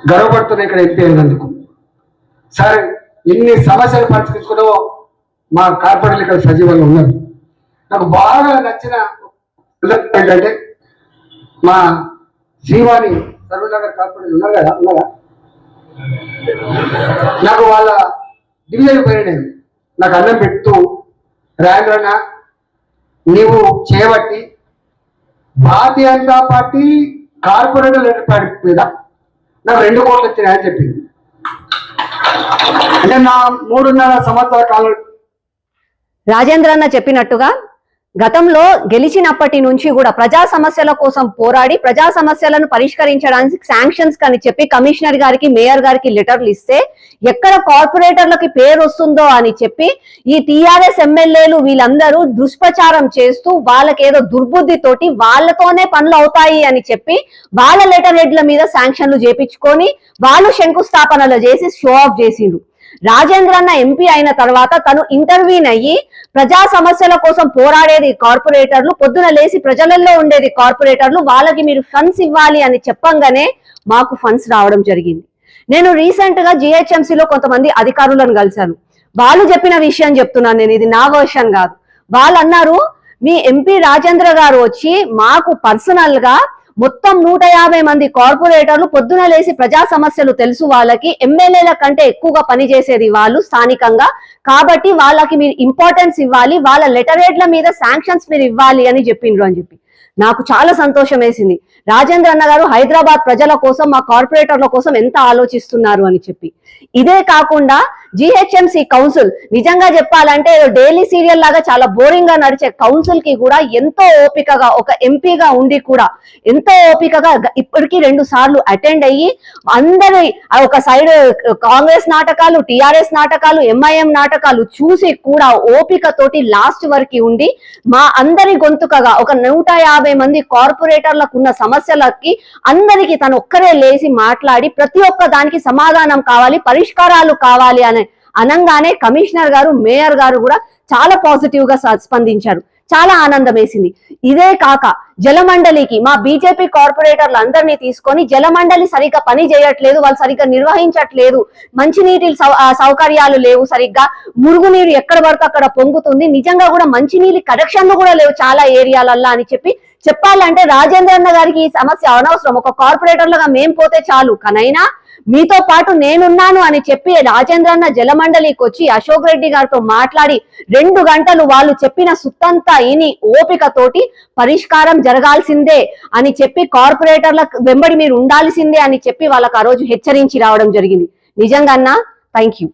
గర్వపడుతున్నాయి ఇక్కడ ఎంపీ అయినందుకు. సరే ఎన్ని సమస్యలు పరిష్కరించుకున్నావో మా కార్పొరేటర్లు ఇక్కడ సజీవంగా ఉన్నారు. నాకు బాగా నచ్చిన ఏంటంటే మా శ్రీవాణి సర్వనగర్ కార్పొరేటర్ ఉన్నారు కదా ఉన్నారా నాకు వాళ్ళ డివిజన్ పోయిన నేను నాకు అన్నం పెడుతూ రాయలన్న నీవు చేయబట్టి భారతీయ జనతా పార్టీ కార్పొరేటర్ ఏర్పాటు మీద నాకు రెండు కోట్లు వచ్చినాయని చెప్పింది. అంటే నా మూడున్నర సంవత్సరాల కాలం రాజేంద్ర అన్న చెప్పినట్టుగా గతంలో గెలిచినప్పటి నుంచి కూడా ప్రజా సమస్యల కోసం పోరాడి ప్రజా సమస్యలను పరిష్కరించడానికి శాంక్షన్స్ అని చెప్పి కమిషనర్ గారికి మేయర్ గారికి లెటర్లు ఇస్తే ఎక్కడ కార్పొరేటర్లకి పేరు వస్తుందో అని చెప్పి ఈ టీఆర్ఎస్ ఎమ్మెల్యేలు వీళ్ళందరూ దుష్ప్రచారం చేస్తూ వాళ్ళకేదో దుర్బుద్ధితోటి వాళ్ళతోనే పనులు అవుతాయి అని చెప్పి వాళ్ళ లెటర్ హెడ్ల మీద శాంక్షన్లు చేపించుకొని వాళ్ళు శంకుస్థాపనలు చేసి షో ఆఫ్ చేసిండ్రు. రాజేంద్ర అన్న ఎంపీ అయిన తర్వాత తను ఇంటర్వ్యూన్ అయ్యి ప్రజా సమస్యల కోసం పోరాడేది కార్పొరేటర్లు పొద్దున లేసి ప్రజలలో ఉండేది కార్పొరేటర్లు వాళ్ళకి మీరు ఫండ్స్ ఇవ్వాలి అని చెప్పంగానే మాకు ఫండ్స్ రావడం జరిగింది. నేను రీసెంట్గా జిహెచ్ఎంసీలో లో కొంతమంది అధికారులను కలిశాను. వాళ్ళు చెప్పిన విషయం చెప్తున్నాను నేను ఇది నా వర్షన్ కాదు. వాళ్ళు అన్నారు మీ ఎంపీ రాజేంద్ర గారు వచ్చి మాకు పర్సనల్గా మొత్తం నూట యాభై మంది కార్పొరేటర్లు పొద్దున లేసి ప్రజా సమస్యలు తెలుసు వాళ్ళకి ఎమ్మెల్యేల కంటే ఎక్కువగా పనిచేసేది వాళ్ళు స్థానికంగా. కాబట్టి వాళ్ళకి మీరు ఇంపార్టెన్స్ ఇవ్వాలి వాళ్ళ లెటరేట్ల మీద శాంక్షన్స్ మీరు ఇవ్వాలి అని చెప్పిండ్రు అని చెప్పి. నాకు చాలా సంతోషం వేసింది రాజేంద్ర అన్న గారు హైదరాబాద్ ప్రజల కోసం మా కార్పొరేటర్ల కోసం ఎంత ఆలోచిస్తున్నారు అని చెప్పి. ఇదే కాకుండా జిహెచ్ఎంసి కౌన్సిల్ నిజంగా చెప్పాలంటే డైలీ సీరియల్ లాగా చాలా బోరింగ్గా నడిచే కౌన్సిల్కి కూడా ఎంతో ఓపికగా ఒక ఎంపీగా ఉండి కూడా ఎంతో ఓపికగా ఇప్పటికీ రెండు సార్లు అటెండ్ అయ్యి అందరి ఆ ఒక సైడ్ కాంగ్రెస్ నాటకాలు టిఆర్ఎస్ నాటకాలు ఎంఐఎం నాటకాలు చూసి కూడా ఓపిక తోటి లాస్ట్ వరకు ఉండి మా అందరి గొంతుకగా ఒక నూట యాభై మంది కార్పొరేటర్లకు ఉన్న సమస్యలకి అందరికి తను ఒక్కరే లేచి మాట్లాడి ప్రతి ఒక్క దానికి సమాధానం కావాలి పరిష్కారాలు కావాలి అనే అనంగానే కమిషనర్ గారు మేయర్ గారు కూడా చాలా పాజిటివ్గా స్పందించారు. చాలా ఆనందం వేసింది. ఇదే కాక జలమండలికి మా బీజేపీ కార్పొరేటర్లు అందరినీ తీసుకొని జలమండలి సరిగ్గా పని చేయట్లేదు వాళ్ళు సరిగ్గా నిర్వహించట్లేదు మంచినీటి సౌ- సౌకర్యాలు లేవు సరిగ్గా మురుగునీరు ఎక్కడ పడితే అక్కడ పొంగుతుంది నిజంగా కూడా మంచినీళ్ళు కనెక్షన్లు కూడా లేవు చాలా ఏరియాలల్లో అని చెప్పి చెప్పాలంటే రాజేంద్ర అన్న గారికి ఈ సమస్య అనవసరం. ఒక కార్పొరేటర్లుగా మేం పోతే చాలు. కనైనా మీతో పాటు నేనున్నాను అని చెప్పి రాజేంద్ర అన్న జలమండలికి వచ్చి అశోక్ రెడ్డి గారితో మాట్లాడి రెండు గంటలు వాళ్ళు చెప్పిన సుత్తంతా ఇని ఓపికతోటి పరిష్కారం జరగాల్సిందే అని చెప్పి కార్పొరేటర్ల వెంబడి మీరు ఉండాల్సిందే అని చెప్పి వాళ్ళకి ఆ రోజు హెచ్చరించి రావడం జరిగింది. నిజంగా అన్నా థ్యాంక్ యూ